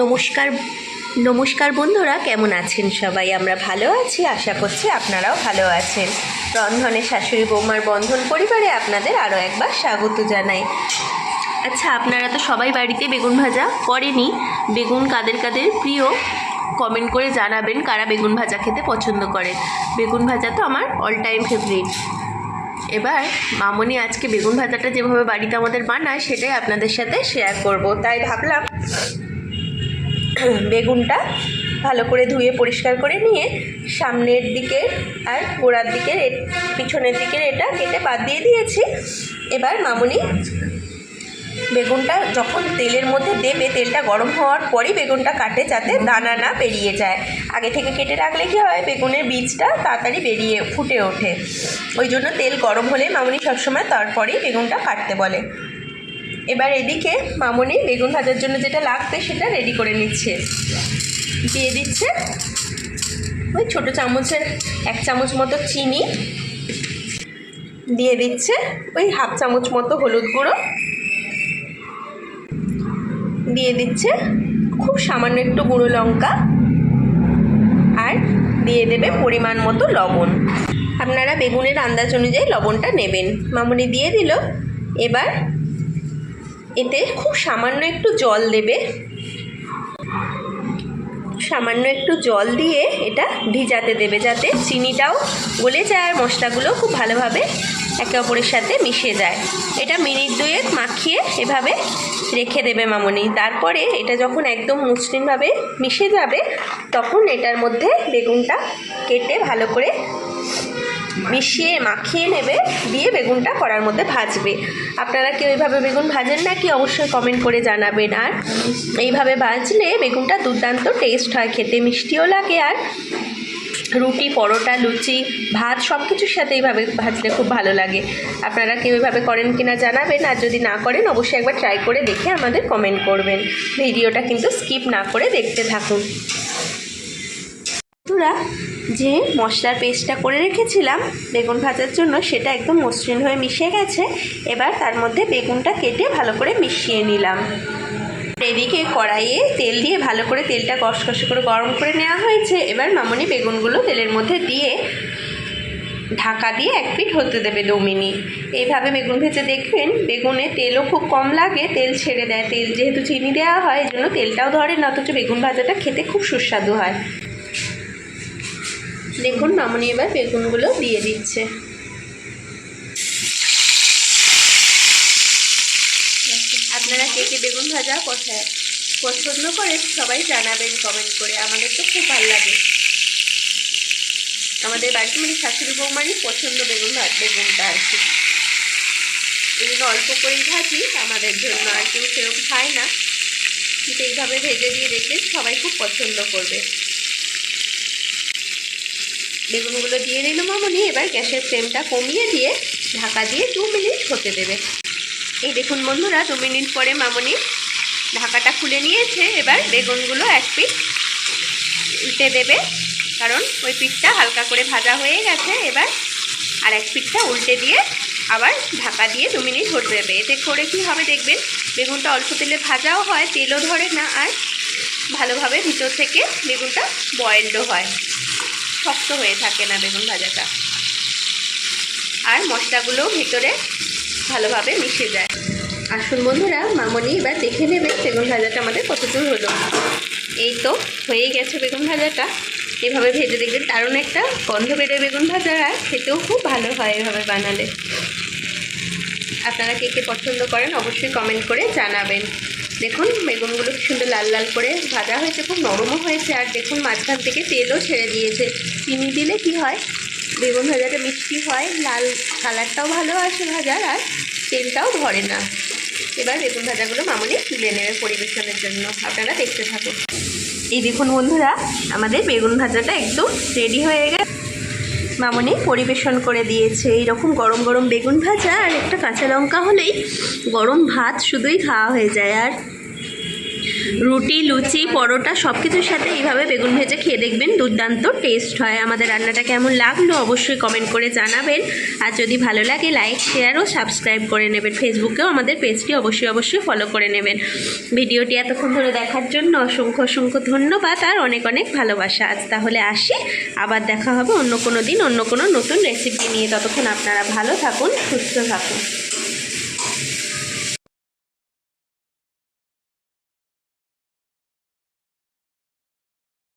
নমস্কার নমস্কার বন্ধুরা, কেমন আছেন সবাই? আমরা ভালো আছি, আশা করছি আপনারাও ভালো আছেন। রন্ধনে শাশুড়ি বৌমার বন্ধন পরিবারে আপনাদের আরও একবার স্বাগত জানাই। আচ্ছা আপনারা তো সবাই বাড়িতে বেগুন ভাজা করেনি। বেগুন কাদের কাদের প্রিয় কমেন্ট করে জানাবেন কারা বেগুন ভাজা খেতে পছন্দ করেন। বেগুন ভাজা তো আমার অল টাইম ফেভারিট এবার মামনি আজকে বেগুন ভাজাটা যেভাবে বাড়িতে আমাদের বানায়, সেটাই আপনাদের সাথে শেয়ার করব। তাই ভাবলাম বেগুনটা ভালো করে ধুয়ে পরিষ্কার করে নিয়ে সামনের দিকে আর গোড়ার দিকের এ- পিছনের দিকের এটা কেটে বাদ দিয়ে দিয়েছি। এবার মামুনি বেগুনটা যখন তেলের মধ্যে দেবে, তেলটা গরম হওয়ার পরই বেগুনটা কাটে যাতে দানা না বেরিয়ে যায়। আগে থেকে কেটে রাখলে কি হয়? বেগুনের বীজটা তাড়াতাড়ি বেরিয়ে ফুটে ওঠে। ওই জন্য তেল গরম হলে মামুনি সবসময় তারপরেই বেগুনটা কাটতে বলে। এবার এদিকে মামনি বেগুন ভাজার জন্য যেটা লাগবে সেটা রেডি করে নিচ্ছে। দিয়ে দিচ্ছে ওই ছোটো চামচের এক চামচ মতো চিনি। দিয়ে দিচ্ছে ওই হাফ চামচ মতো হলুদ গুঁড়ো। দিয়ে দিচ্ছে খুব সামান্য একটু গুঁড়ো লঙ্কা। আর দিয়ে দেবে পরিমাণ মতো লবণ। আপনারা বেগুনের আন্দাজ অনুযায়ী লবণটা নেবেন। মামুনি দিয়ে দিল। এবার এতে খুব সামান্য একটু জল দেবে। সামান্য একটু জল দিয়ে এটা ভিজাতে দেবে যাতে চিনিটাও গলে যায় আর মশলাগুলো খুব ভালোভাবে একে অপরের সাথে মিশে যায়। এটা মিনিট দুয়েক মাখিয়ে এভাবে রেখে দেবে মামনি। তারপরে এটা যখন একদম মসৃণভাবে মিশে যাবে, তখন এটার মধ্যে বেগুনটা কেটে ভালো করে মিশিয়ে মাখিয়ে নেবে, দিয়ে বেগুনটা কড়ার মধ্যে ভাজবে। আপনারা কেউ এইভাবে বেগুন ভাজেন নাকি অবশ্যই কমেন্ট করে জানাবেন। আর এইভাবে ভাজলে বেগুনটা দুর্দান্ত টেস্ট হয়, খেতে মিষ্টিও লাগে আর রুটি, পরোটা, লুচি, ভাত সব কিছুর সাথে এইভাবে ভাজলে খুব ভালো লাগে। আপনারা কেউ এইভাবে করেন কিনা জানাবেন, আর যদি না করেন, অবশ্যই একবার ট্রাই করে দেখে আমাদের কমেন্ট করবেন। ভিডিওটা কিন্তু স্কিপ না করে দেখতে থাকুন। বন্ধুরা যে মশলার পেস্টটা করে রেখেছিলাম, বেগুন ভাজার জন্য সেটা একদম মসৃণ হয়ে মিশে গেছে, এবার তার মধ্যে বেগুনটা কেটে ভালো করে মিশিয়ে নিলাম। এদিকে কড়াইয়ে তেল দিয়ে ভালো করে তেলটা কষকষে করে গরম করে নেওয়া হয়েছে, এবার মামনি বেগুনগুলো তেলের মধ্যে দিয়ে ঢাকা দিয়ে এক পিঠ হতে দেবে দু মিনিট। এইভাবে বেগুন ভেজে দেখবেন, বেগুনে তেলও খুব কম লাগে, তেল ছেড়ে দেয়। তেল যেহেতু চিনি দেওয়া হয় এই জন্য তেলটাও ধরে না, অথচ বেগুন ভাজাটা খেতে খুব সুস্বাদু হয়। দেখুন, মামনি এবার বেগুনগুলো দিয়ে দিচ্ছে। আপনারা কে কে বেগুন ভাজা কোথায় পছন্দ করেন সবাই জানাবেন কমেন্ট করে। আমাদের তো খুব ভালো লাগে। আমাদের বাড়িতে মানে শাশুড়ি বৌমারই পছন্দ বেগুন ভাত, বেগুনটা আর কি। এই জন্য অল্প করেই ভাজি, আমাদের জন্য আর কেউ সেরকম খায় না। কিন্তু এইভাবে ভেজে দিয়ে দেখলে সবাই খুব পছন্দ করবে। বেগুনগুলো দিয়ে নিল মামনি, এবার গ্যাসের ফ্লেমটা কমিয়ে দিয়ে ঢাকা দিয়ে দু মিনিট হতে দেবে। এই দেখুন বন্ধুরা, দু মিনিট পরে মামনি ঢাকাটা খুলে নিয়েছে, এবার বেগুনগুলো এক পিঠ উল্টে দেবে, কারণ ওই পিঠটা হালকা করে ভাজা হয়ে গেছে, এবার আর এক পিঠটা উল্টে দিয়ে আবার ঢাকা দিয়ে দু মিনিট হতে দেবে। এতে করে কি হবে দেখবেন, বেগুনটা অল্প তেলে ভাজাও হয়, তেলও ধরে না, আর ভালোভাবে ভিতর থেকে বেগুনটা বয়েলডও হয়। শক্ত হয়ে থাকে না বেগুন ভাজাটা। আর মশলাগুলোও ভিতরে ভালোভাবে মিশে যায়। আসুন বন্ধুরা, মামনি এবার দেখে নেবে বেগুন ভাজাটা আমাদের কতদূর হলো। এই তো হয়ে গেছে বেগুন ভাজাটা। এভাবে ভেজে দেখবেন দারুণ একটা গন্ধ বেরোয় বেগুন ভাজার, আর খেতেও খুব ভালো হয় এভাবে বানালে। আপনারা কে কে পছন্দ করেন অবশ্যই কমেন্ট করে জানাবেন। দেখুন, বেগুনগুলো কি সুন্দর লাল লাল করে ভাজা হয়েছে, খুব নরমও হয়েছে, আর দেখুন মাঝখান থেকে তেলও ছেড়ে দিয়েছে। চিনি দিলে কি হয়? বেগুন ভাজাটা মিষ্টি হয়, লাল কালারটাও ভালো আসে ভাজার, আর তেলটাও ধরে না। এবার বেগুন ভাজাগুলো মামুনি তুলে নেবে পরিবেশনের জন্য, আপনারা দেখতে থাকুন। এই দেখুন বন্ধুরা, আমাদের বেগুন ভাজাটা একদম রেডি হয়ে গেছে। মামনি পরিবেশন করে দিয়েছে। এইরকম গরম গরম বেগুন ভাজা আর একটা কাঁচা লঙ্কা হলেই গরম ভাত শুধুই খাওয়া হয়ে যায়। আর রুটি, লুচি, পরোটা সব কিছুর সাথে এইভাবে বেগুন ভেজে খেয়ে দেখবেন, দুর্দান্ত টেস্ট হয়। আমাদের রান্নাটা কেমন লাগল অবশ্যই কমেন্ট করে জানাবেন। আর যদি ভালো লাগে লাইক শেয়ার ও সাবস্ক্রাইব করে নেবেন। ফেসবুকেও আমাদের পেজটি অবশ্যই অবশ্যই ফলো করে নেবেন। ভিডিওটি এতক্ষণ ধরে দেখার জন্য অসংখ্য অসংখ্য ধন্যবাদ আর অনেক অনেক ভালোবাসা। আজ তাহলে আসি। আবার দেখা হবে অন্য কোনো দিন, অন্য কোনো নতুন রেসিপি নিয়ে। ততক্ষণ আপনারা ভালো থাকুন, সুস্থ থাকুন।